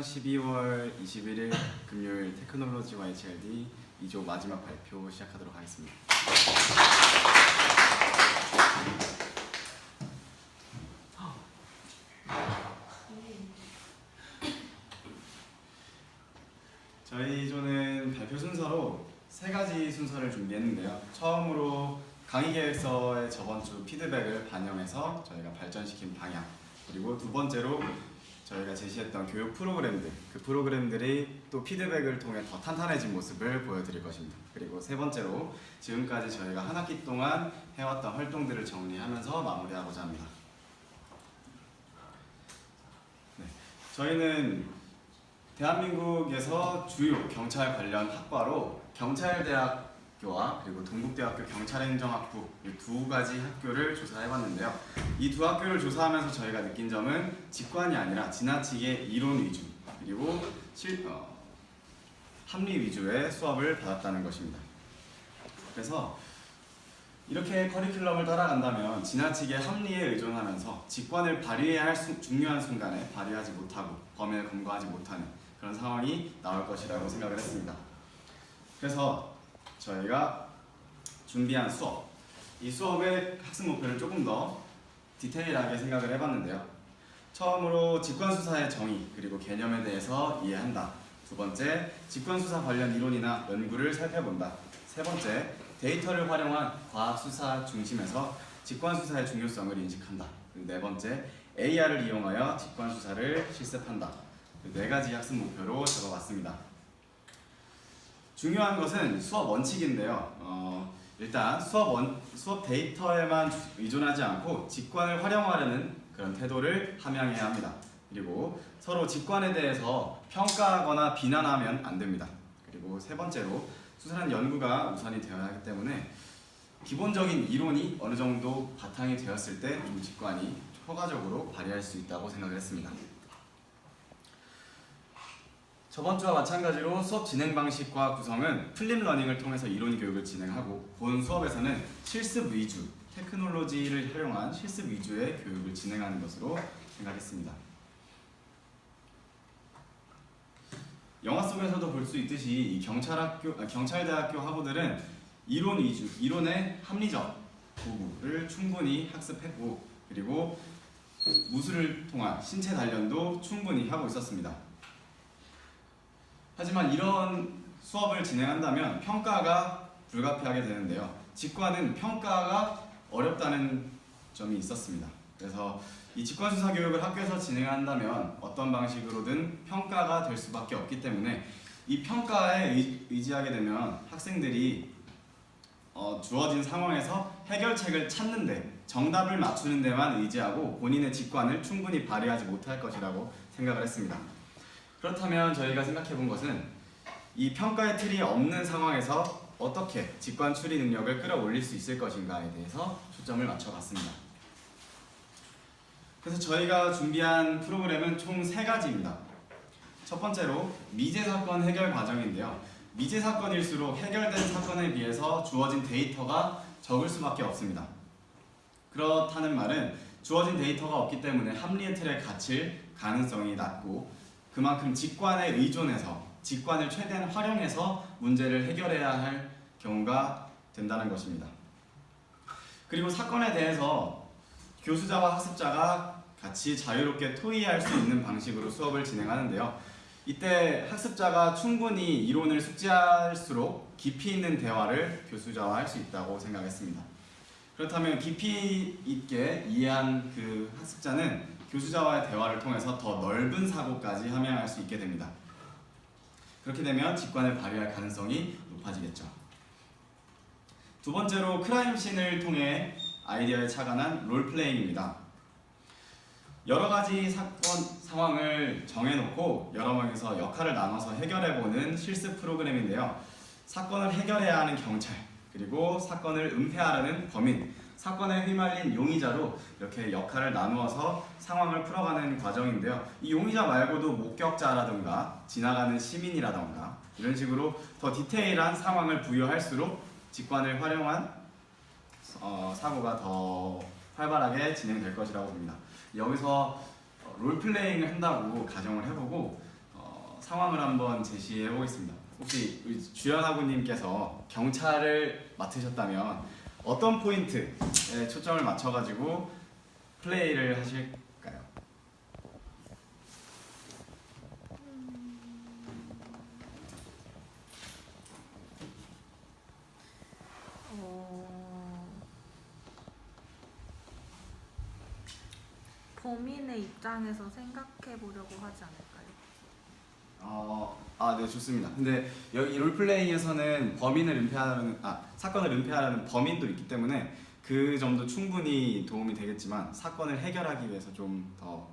12월 21일 금요일 테크놀로지와 HRD 2조 마지막 발표 시작하도록 하겠습니다. 저희 조는 발표 순서로 세 가지 순서를 준비했는데요. 처음으로 강의 계획서의 저번 주 피드백을 반영해서 저희가 발전시킨 방향 그리고 두 번째로 저희가 제시했던 교육 프로그램들 그 프로그램들이 또 피드백을 통해 더 탄탄해진 모습을 보여드릴 것입니다. 그리고 세 번째로 지금까지 저희가 한 학기 동안 해왔던 활동들을 정리하면서 마무리하고자 합니다. 네, 저희는 대한민국에서 주요 경찰 관련 학과로 경찰대학 교와 그리고 동국대학교 경찰행정학부 이 두 가지 학교를 조사해봤는데요. 이 두 학교를 조사하면서 저희가 느낀 점은 직관이 아니라 지나치게 이론 위주 그리고 실, 어, 합리 위주의 수업을 받았다는 것입니다. 그래서 이렇게 커리큘럼을 따라간다면 지나치게 합리에 의존하면서 직관을 발휘해야 할 수- 중요한 순간에 발휘하지 못하고 범위를 검거하지 못하는 그런 상황이 나올 것이라고 생각을 했습니다. 그래서 저희가 준비한 수업, 이 수업의 학습 목표를 조금 더 디테일하게 생각을 해봤는데요. 처음으로 직관수사의 정의 그리고 개념에 대해서 이해한다. 두 번째, 직관수사 관련 이론이나 연구를 살펴본다. 세 번째, 데이터를 활용한 과학수사 중심에서 직관수사의 중요성을 인식한다. 네 번째, AR을 이용하여 직관수사를 실습한다. 그네 가지 학습 목표로 적어봤습니다. 중요한 것은 수업 원칙인데요. 어, 일단 수업 원 수업 데이터에만 의존하지 않고 직관을 활용하려는 그런 태도를 함양해야 합니다. 그리고 서로 직관에 대해서 평가하거나 비난하면 안 됩니다. 그리고 세 번째로 수사는 연구가 우선이 되어야 하기 때문에 기본적인 이론이 어느 정도 바탕이 되었을 때 좀 직관이 효과적으로 발휘할 수 있다고 생각을 했습니다. 저번 주와 마찬가지로 수업 진행 방식과 구성은 플립 러닝을 통해서 이론 교육을 진행하고 본 수업에서는 실습 위주, 테크놀로지를 활용한 실습 위주의 교육을 진행하는 것으로 생각했습니다. 영화 속에서도 볼 수 있듯이 이 경찰학교, 아, 경찰대학교 학우들은 이론 위주, 이론의 합리적 도구를 충분히 학습했고 그리고 무술을 통한 신체 단련도 충분히 하고 있었습니다. 하지만 이런 수업을 진행한다면 평가가 불가피하게 되는데요. 직관은 평가가 어렵다는 점이 있었습니다. 그래서 이 직관수사 교육을 학교에서 진행한다면 어떤 방식으로든 평가가 될 수밖에 없기 때문에 이 평가에 의- 의지하게 되면 학생들이 어, 주어진 상황에서 해결책을 찾는데 정답을 맞추는 데만 의지하고 본인의 직관을 충분히 발휘하지 못할 것이라고 생각을 했습니다. 그렇다면 저희가 생각해 본 것은 이 평가의 틀이 없는 상황에서 어떻게 직관 추리 능력을 끌어올릴 수 있을 것인가에 대해서 초점을 맞춰 봤습니다. 그래서 저희가 준비한 프로그램은 총 세 가지입니다. 첫 번째로 미제 사건 해결 과정인데요. 미제 사건일수록 해결된 사건에 비해서 주어진 데이터가 적을 수밖에 없습니다. 그렇다는 말은 주어진 데이터가 없기 때문에 합리의 틀에 갇힐 가능성이 낮고 그만큼 직관에 의존해서 직관을 최대한 활용해서 문제를 해결해야 할 경우가 된다는 것입니다. 그리고 사건에 대해서 교수자와 학습자가 같이 자유롭게 토의할 수 있는 방식으로 수업을 진행하는데요. 이때 학습자가 충분히 이론을 숙지할수록 깊이 있는 대화를 교수자와 할 수 있다고 생각했습니다. 그렇다면 깊이 있게 이해한 그 학습자는 교수자와의 대화를 통해서 더 넓은 사고까지 함양할 수 있게 됩니다. 그렇게 되면 직관을 발휘할 가능성이 높아지겠죠. 두 번째로 크라임씬을 통해 아이디어에 착안한 롤플레잉입니다. 여러 가지 사건 상황을 정해놓고 여러 명이서 역할을 나눠서 해결해보는 실습 프로그램인데요. 사건을 해결해야 하는 경찰 그리고 사건을 은폐하려는 범인 사건에 휘말린 용의자로 이렇게 역할을 나누어서 상황을 풀어가는 과정인데요. 이 용의자 말고도 목격자라던가 지나가는 시민이라던가 이런 식으로 더 디테일한 상황을 부여할수록 직관을 활용한 어, 사고가 더 활발하게 진행될 것이라고 봅니다. 여기서 어, 롤플레잉을 한다고 가정을 해보고 상황을 한번 제시해 보겠습니다. 혹시 우리 주연 하구님께서 경찰을 맡으셨다면 어떤 포인트에 초점을 맞춰가지고 플레이를 하실까요? 어... 범인의 입장에서 생각해 보려고 하지 않을까요? 어, 아, 네, 좋습니다. 근데 여기 롤플레이에서는 범인을 은폐하는, 아, 사건을 은폐하는 범인도 있기 때문에 그 점도 충분히 도움이 되겠지만 사건을 해결하기 위해서 좀 더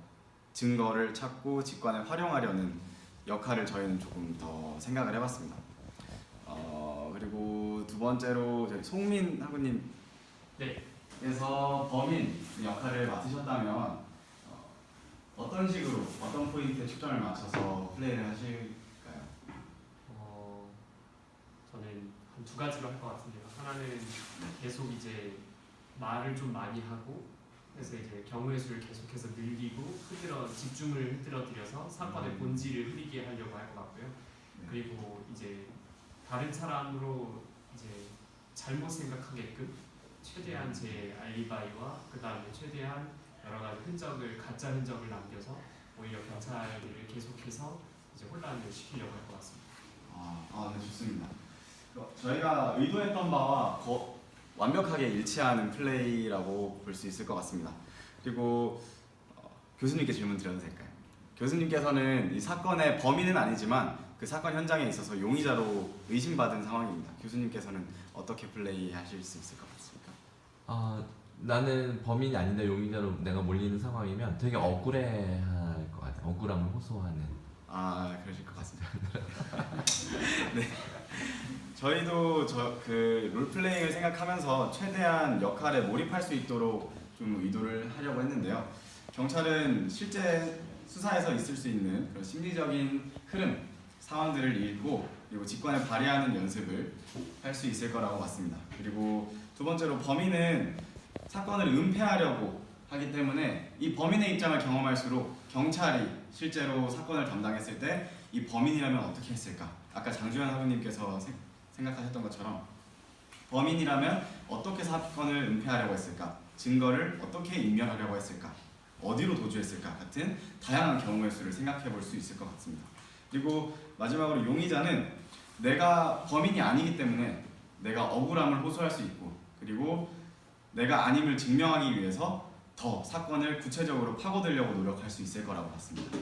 증거를 찾고 직관을 활용하려는 역할을 저희는 조금 더 생각을 해봤습니다. 어, 그리고 두 번째로 저희 송민 하구님 네. 그래서 범인 역할을 맡으셨다면 어, 떤 식으로 어떤 포인트에 초점을 맞춰서 플레이를 하실 두 가지로 할 것 같은데요. 하나는 계속 이제 말을 좀 많이 하고 그래서 이제 경우의 수를 계속해서 늘리고 흐트러 집중을 흐트러 드려서 사건의 음. 본질을 흐리게 하려고 할 것 같고요. 네. 그리고 이제 다른 사람으로 이제 잘못 생각하게끔 최대한 제 알리바이와 그 다음에 최대한 여러 가지 흔적을 가짜 흔적을 남겨서 오히려 경찰들을 계속해서 이제 혼란을 시키려고 할 것 같습니다. 아, 아, 네, 좋습니다. 어, 저희가 의도했던 바와 거- 완벽하게 일치하는 플레이라고 볼 수 있을 것 같습니다. 그리고 어, 교수님께 질문 드려도 될까요? 교수님께서는 이 사건의 범인은 아니지만 그 사건 현장에 있어서 용의자로 의심받은 상황입니다. 교수님께서는 어떻게 플레이하실 수 있을 것 같습니까? 아 나는 범인이 아닌데 용의자로 내가 몰리는 상황이면 되게 억울해할 것 같아. 억울함을 호소하는. 아 그러실 것 같습니다. 네. 저희도 저 그 롤플레잉을 생각하면서 최대한 역할에 몰입할 수 있도록 좀 의도를 하려고 했는데요. 경찰은 실제 수사에서 있을 수 있는 그런 심리적인 흐름, 상황들을 읽고 그리고 직관을 발휘하는 연습을 할 수 있을 거라고 봤습니다. 그리고 두 번째로 범인은 사건을 은폐하려고 하기 때문에 이 범인의 입장을 경험할수록 경찰이 실제로 사건을 담당했을 때 이 범인이라면 어떻게 했을까? 아까 장주현 하부님께서 생- 생각하셨던 것처럼 범인이라면 어떻게 사건을 은폐하려고 했을까? 증거를 어떻게 인멸하려고 했을까? 어디로 도주했을까? 같은 다양한 경우의 수를 생각해 볼 수 있을 것 같습니다. 그리고 마지막으로 용의자는 내가 범인이 아니기 때문에 내가 억울함을 호소할 수 있고 그리고 내가 아님을 증명하기 위해서 더 사건을 구체적으로 파고들려고 노력할 수 있을 거라고 봤습니다.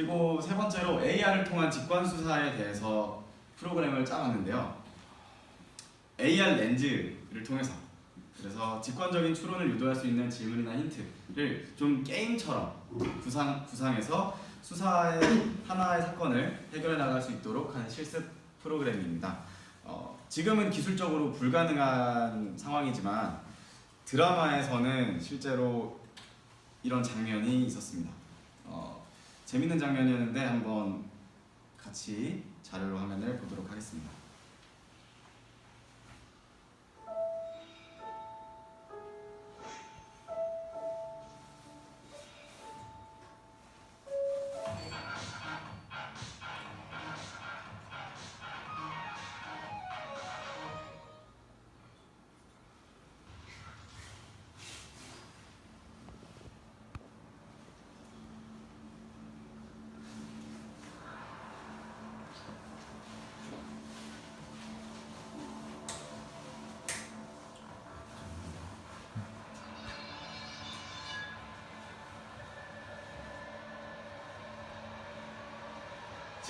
그리고 세 번째로 AR을 통한 직관 수사에 대해서 프로그램을 짜봤는데요. AR 렌즈를 통해서 그래서 직관적인 추론을 유도할 수 있는 질문이나 힌트를 좀 게임처럼 구상 구상해서 수사의 하나의 사건을 해결해 나갈 수 있도록 하는 실습 프로그램입니다. 어, 지금은 기술적으로 불가능한 상황이지만 드라마에서는 실제로 이런 장면이 있었습니다. 어, 재밌는 장면이었는데 한번 같이 자료로 화면을 보도록 하겠습니다.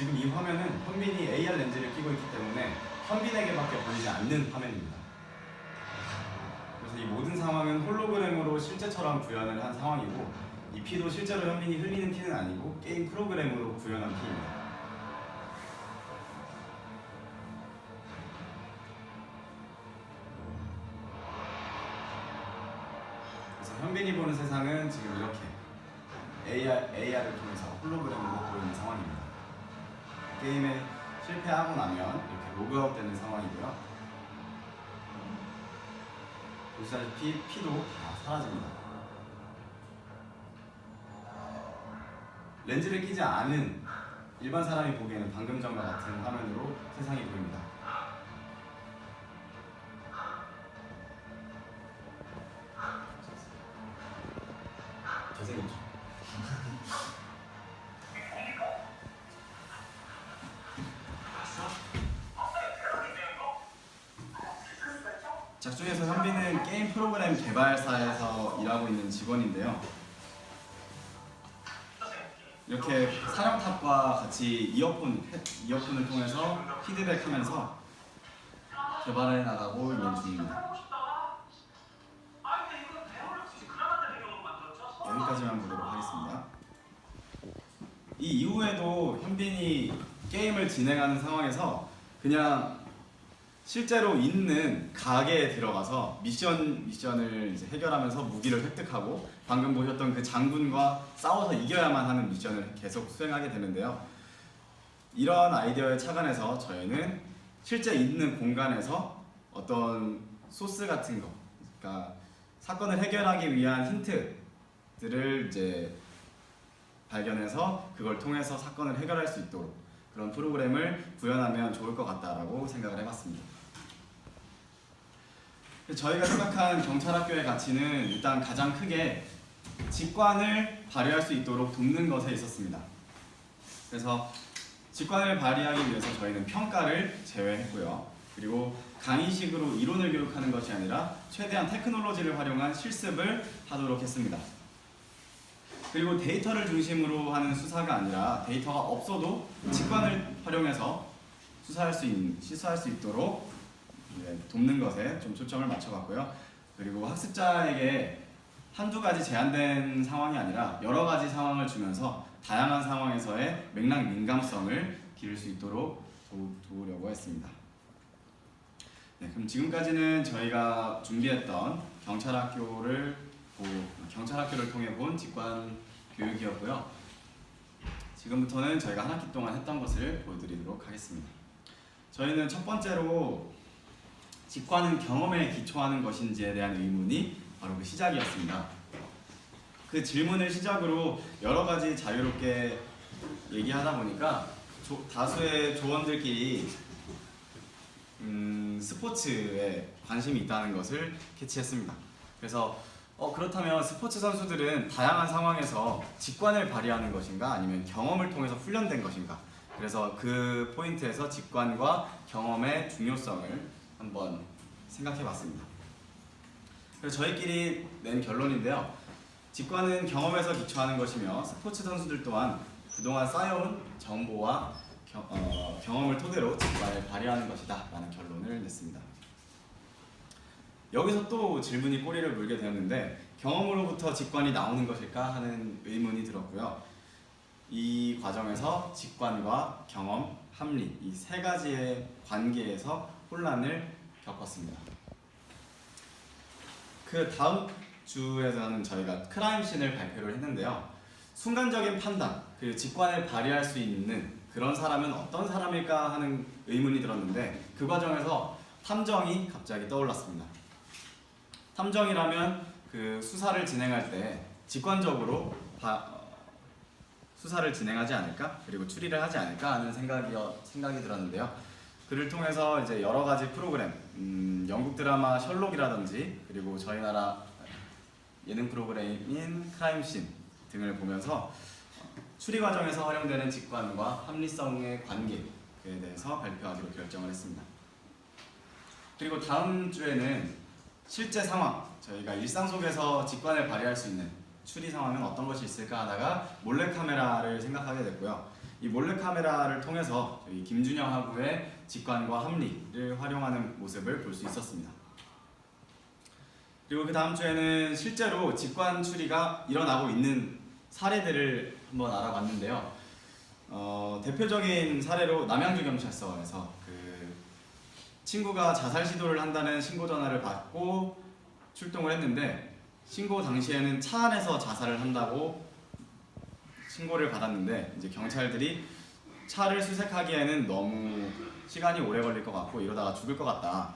지금 이 화면은 현빈이 AR 렌즈를 끼고 있기 때문에 현빈에게밖에 보이지 않는 화면입니다. 그래서 이 모든 상황은 홀로그램으로 실제처럼 구현을 한 상황이고 이 피도 실제로 현빈이 흘리는 피는 아니고 게임 프로그램으로 구현한 피입니다. 현빈이 보는 세상은 지금 이렇게 로그아웃 되는 상황이고요. 보시다시피 피도 다 사라집니다. 렌즈를 끼지 않은 일반 사람이 보기에는 방금 전과 같은 화면으로 세상이 보입니다. 2번인데요. 이렇게 사령탑과 같이 이어폰, 이어폰을 통해서 피드백하면서 개발해 나가고 있는 중입니다. 여기까지만 보도록 하겠습니다. 이 이후에도 현빈이 게임을 진행하는 상황에서 그냥 실제로 있는 가게에 들어가서 미션 미션을 이제 해결하면서 무기를 획득하고 방금 보셨던 그 장군과 싸워서 이겨야만 하는 미션을 계속 수행하게 되는데요. 이런 아이디어에 착안해서 저희는 실제 있는 공간에서 어떤 소스 같은 거, 그러니까 사건을 해결하기 위한 힌트들을 이제 발견해서 그걸 통해서 사건을 해결할 수 있도록 그런 프로그램을 구현하면 좋을 것 같다라고 생각을 해봤습니다. 저희가 생각한 경찰학교의 가치는 일단 가장 크게 직관을 발휘할 수 있도록 돕는 것에 있었습니다. 그래서 직관을 발휘하기 위해서 저희는 평가를 제외했고요. 그리고 강의식으로 이론을 교육하는 것이 아니라 최대한 테크놀로지를 활용한 실습을 하도록 했습니다. 그리고 데이터를 중심으로 하는 수사가 아니라 데이터가 없어도 직관을 활용해서 수사할 수 있, 시사할 수 있도록 네, 돕는 것에 좀 초점을 맞춰봤고요. 그리고 학습자에게 한두 가지 제한된 상황이 아니라 여러 가지 상황을 주면서 다양한 상황에서의 맥락 민감성을 기를 수 있도록 도, 도우려고 했습니다. 네, 그럼 지금까지는 저희가 준비했던 경찰학교를 보, 경찰학교를 통해 본 직관 교육이었고요. 지금부터는 저희가 한 학기 동안 했던 것을 보여드리도록 하겠습니다. 저희는 첫 번째로 직관은 경험에 기초하는 것인지에 대한 의문이 바로 그 시작이었습니다. 그 질문을 시작으로 여러 가지 자유롭게 얘기하다 보니까 조- 다수의 조원들끼리 음, 스포츠에 관심이 있다는 것을 캐치했습니다. 그래서 어, 그렇다면 스포츠 선수들은 다양한 상황에서 직관을 발휘하는 것인가 아니면 경험을 통해서 훈련된 것인가 그래서 그 포인트에서 직관과 경험의 중요성을 한번 생각해 봤습니다. 그래서 저희끼리 낸 결론인데요. 직관은 경험에서 기초하는 것이며 스포츠 선수들 또한 그동안 쌓여온 정보와 겨- 어, 경험을 토대로 직관을 발휘하는 것이다 라는 결론을 냈습니다. 여기서 또 질문이 꼬리를 물게 되었는데 경험으로부터 직관이 나오는 것일까 하는 의문이 들었고요. 이 과정에서 직관과 경험, 합리 이 세 가지의 관계에서 혼란을 겪었습니다. 그 다음 주에서는 저희가 크라임씬을 발표를 했는데요. 순간적인 판단, 그리고 직관을 발휘할 수 있는 그런 사람은 어떤 사람일까 하는 의문이 들었는데 그 과정에서 탐정이 갑자기 떠올랐습니다. 탐정이라면 그 수사를 진행할 때 직관적으로 바- 어, 수사를 진행하지 않을까 그리고 추리를 하지 않을까 하는 생각이 생각이 들었는데요. 그를 통해서 이제 여러 가지 프로그램, 음, 영국 드라마 셜록이라든지 그리고 저희 나라 예능 프로그램인 크라임씬 등을 보면서 어, 추리 과정에서 활용되는 직관과 합리성의 관계에 대해서 발표하기로 결정을 했습니다. 그리고 다음 주에는 실제 상황, 저희가 일상 속에서 직관을 발휘할 수 있는 추리 상황은 어떤 것이 있을까 하다가 몰래카메라를 생각하게 됐고요. 이 몰래카메라를 통해서 저희 김준영 하구의 직관과 합리를 활용하는 모습을 볼 수 있었습니다. 그리고 그 다음 주에는 실제로 직관 추리가 일어나고 있는 사례들을 한번 알아봤는데요. 어, 대표적인 사례로 남양주 경찰서에서 그 친구가 자살 시도를 한다는 신고 전화를 받고 출동을 했는데 신고 당시에는 차 안에서 자살을 한다고 신고를 받았는데 이제 경찰들이 차를 수색하기에는 너무 시간이 오래 걸릴 것 같고 이러다가 죽을 것 같다.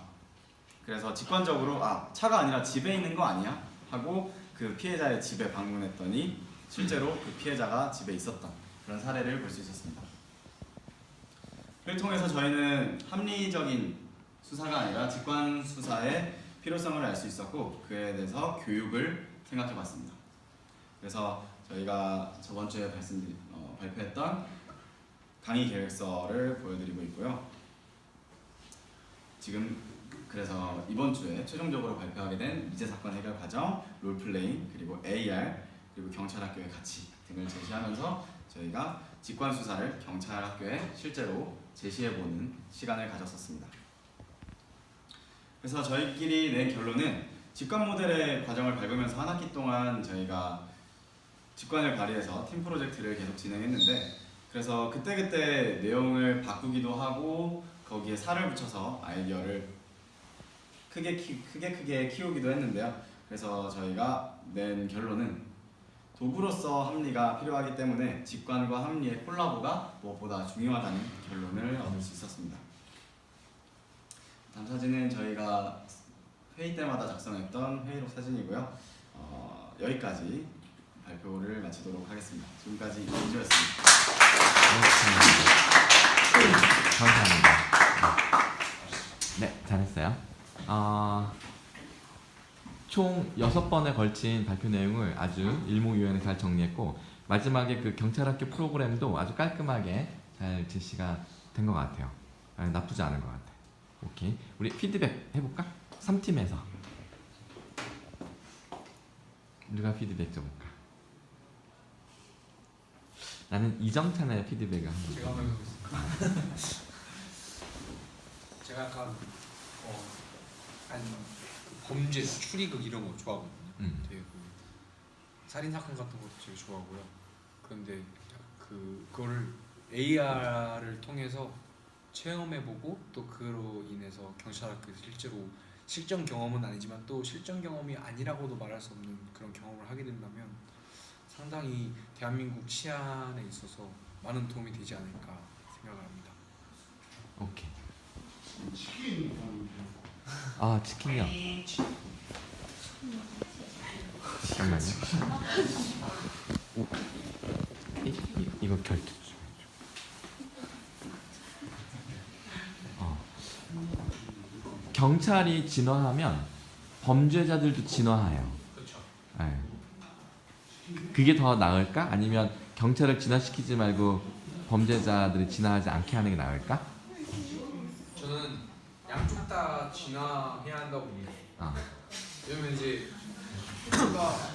그래서 직관적으로 아 차가 아니라 집에 있는 거 아니야? 하고 그 피해자의 집에 방문했더니 실제로 그 피해자가 집에 있었던 그런 사례를 볼 수 있었습니다. 를 통해서 저희는 합리적인 수사가 아니라 직관 수사의 필요성을 알 수 있었고 그에 대해서 교육을 생각해봤습니다. 그래서 저희가 저번 주에 어, 발표했던 강의 계획서를 보여드리고 있고요. 지금 그래서 이번 주에 최종적으로 발표하게 된 미제 사건 해결 과정, 롤플레잉 그리고 AR 그리고 경찰 학교의 가치 등을 제시하면서 저희가 직관 수사를 경찰 학교에 실제로 제시해 보는 시간을 가졌었습니다. 그래서 저희끼리 낸 결론은 직관 모델의 과정을 밟으면서 한 학기 동안 저희가 직관을 발휘해서 팀 프로젝트를 계속 진행했는데 그래서 그때그때 내용을 바꾸기도 하고 거기에 살을 붙여서 아이디어를 크게 키, 크게 크게 키우기도 했는데요. 그래서 저희가 낸 결론은 도구로서 합리가 필요하기 때문에 직관과 합리의 콜라보가 무엇보다 중요하다는 결론을 얻을 수 있었습니다. 다음 사진은 저희가 회의 때마다 작성했던 회의록 사진이고요. 어, 여기까지 발표를 마치도록 하겠습니다. 지금까지 이주였습니다. 감사합니다. 네, 잘했어요. 어, 총 6번에 걸친 발표 내용을 아주 일목요연히 잘 정리했고 마지막에 그 경찰학교 프로그램도 아주 깔끔하게 잘 제시가 된 것 같아요. 아, 나쁘지 않은 것 같아요. 오케이. 우리 피드백 해볼까? 3팀에서 누가 피드백 줘볼까? 나는 이정찬의 피드백을 한번 제가 한번 해보겠습니다. 제가 약간 어, 그 범죄 추리극 이런 거 좋아하거든요. 음. 되게 그 살인 사건 같은 것도 되게 좋아하고요. 그런데 그 그거를 AR을 통해서 체험해보고 또 그로 인해서 경찰학교에서 실제로 실전 경험은 아니지만 또 실전 경험이 아니라고도 말할 수 없는 그런 경험을 하게 된다면 상당히 대한민국 치안에 있어서 많은 도움이 되지 않을까 생각을 합니다. 오케이. 아 치킨이요. 잠깐만요. 오, 이, 이, 이거 해줘. 어. 경찰이 진화하면 범죄자들도 진화해요. 네. 그게 더 나을까? 아니면 경찰을 진화시키지 말고 범죄자들이 진화하지 않게 하는 게 나을까? 양쪽 다 진화해야 한다고 봅니다. 아. 왜냐면 이제 우리가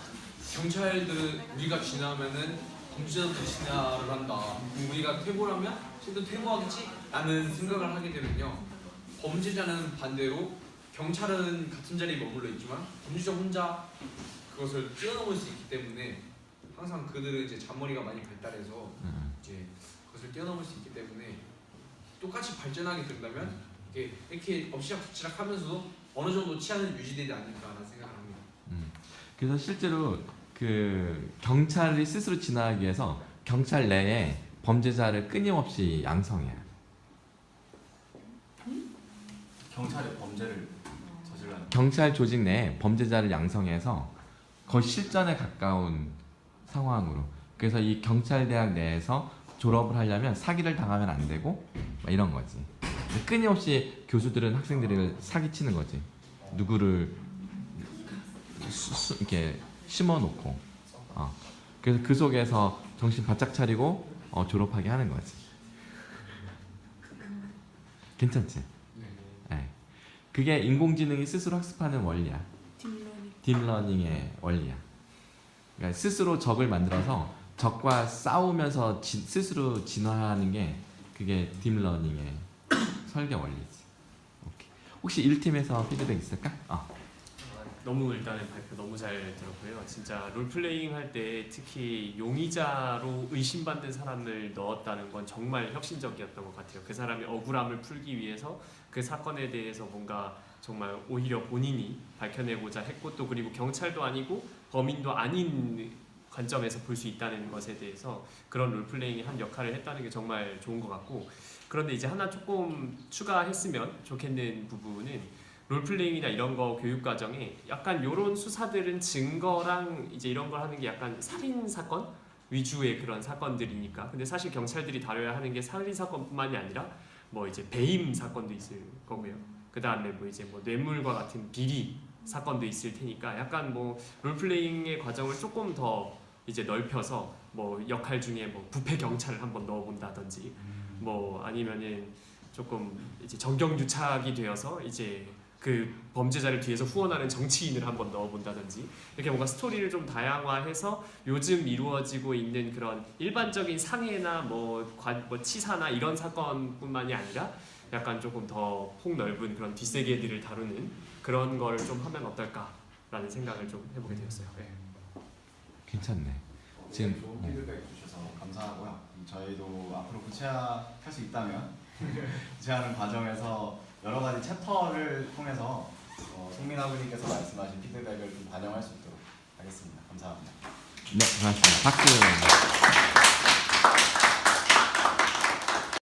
경찰들 우리가 진화하면은 범죄자도 진화를 한다. 우리가 퇴보라면 쟤도 퇴보하겠지? 라는 생각을 하게 되면요. 범죄자는 반대로 경찰은 같은 자리에 머물러 있지만 범죄자 혼자 그것을 뛰어넘을 수 있기 때문에 항상 그들은 이제 잔머리가 많이 발달해서 음. 이제 그것을 뛰어넘을 수 있기 때문에 똑같이 발전하게 된다면 이렇게 이렇게 엎치락뒤치락 하면서도 어느 정도 치안은 유지되지 않을까라는 생각을 합니다. 음. 그래서 실제로 그 경찰이 스스로 진화하기 위해서 경찰 내에 범죄자를 끊임없이 양성해요. 경찰이 범죄를 저질러는 경찰 조직 내에 범죄자를 양성해서 거의 실전에 가까운 상황으로. 그래서 이 경찰 대학 내에서 졸업을 하려면 사기를 당하면 안 되고 막 이런 거지. 끊임없이 교수들은 학생들을 사기치는 거지. 누구를 수, 수, 이렇게 심어놓고. 어. 그래서 그 속에서 정신 바짝 차리고 어, 졸업하게 하는 거지. 괜찮지? 네. 그게 인공지능이 스스로 학습하는 원리야. 딥러닝의 원리야. 그러니까 스스로 적을 만들어서 적과 싸우면서 지- 스스로 진화하는 게 그게 딥러닝의 설계 원리지. 오케이. 혹시 1팀에서 피드백 있을까? 어. 너무 일단은 발표 너무 잘 들었고요. 진짜 롤플레잉 할 때 특히 용의자로 의심받는 사람을 넣었다는 건 정말 혁신적이었던 것 같아요. 그 사람의 억울함을 풀기 위해서 그 사건에 대해서 뭔가 정말 오히려 본인이 밝혀내고자 했고 또 그리고 경찰도 아니고 범인도 아닌 관점에서 볼 수 있다는 것에 대해서 그런 롤플레잉이 한 역할을 했다는 게 정말 좋은 것 같고 그런데 이제 하나 조금 추가했으면 좋겠는 부분은 롤플레잉이나 이런 거 교육 과정에 약간 요런 수사들은 증거랑 이제 이런 걸 하는 게 약간 살인 사건 위주의 그런 사건들이니까 근데 사실 경찰들이 다뤄야 하는 게 살인 사건뿐만이 아니라 뭐 이제 배임 사건도 있을 거고요. 그 다음에 뭐 이제 뭐 뇌물과 같은 비리 사건도 있을 테니까 약간 뭐 롤플레잉의 과정을 조금 더 이제 넓혀서 뭐 역할 중에 뭐 부패 경찰을 한번 넣어본다든지 뭐 아니면은 조금 이제 정경 유착이 되어서 이제 그 범죄자를 뒤에서 후원하는 정치인을 한번 넣어본다든지 이렇게 뭔가 스토리를 좀 다양화해서 요즘 이루어지고 있는 그런 일반적인 상해나 뭐, 관, 뭐 치사나 이런 사건뿐만이 아니라 약간 조금 더 폭넓은 그런 뒷세계들을 다루는 그런 거를 좀 하면 어떨까라는 생각을 좀 해보게 되었어요. 네. 괜찮네. 지금 좋은 어. 피드백 주셔서 감사하고요. 저희도 앞으로 구체화할 수 있다면 구체화하는 과정에서 여러 가지 챕터를 통해서 어, 송민 아버님께서 말씀하신 피드백을 좀 반영할 수 있도록 하겠습니다. 감사합니다. 네, 고맙습니다. 박수.